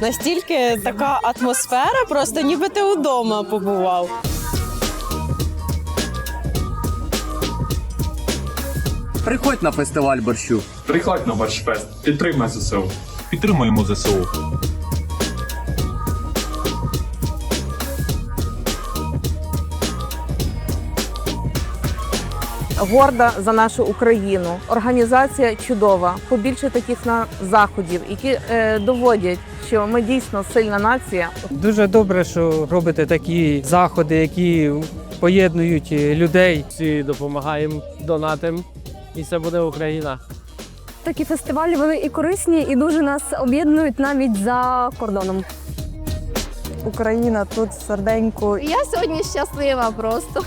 Настільки така атмосфера, просто ніби ти вдома побував. Приходь на фестиваль борщу. Приходь на Борщфест, підтримай ЗСУ. Підтримуємо ЗСУ. горда за нашу Україну. Організація чудова. Побільше таких на заходів, які е, доводять, що ми дійсно сильна нація. Дуже добре, що робите такі заходи, які поєднують людей. Всі допомагаємо, донатимо, і це буде Україна. Такі фестивалі вони і корисні, і дуже нас об'єднують навіть за кордоном. Україна тут серденько. Я сьогодні щаслива просто.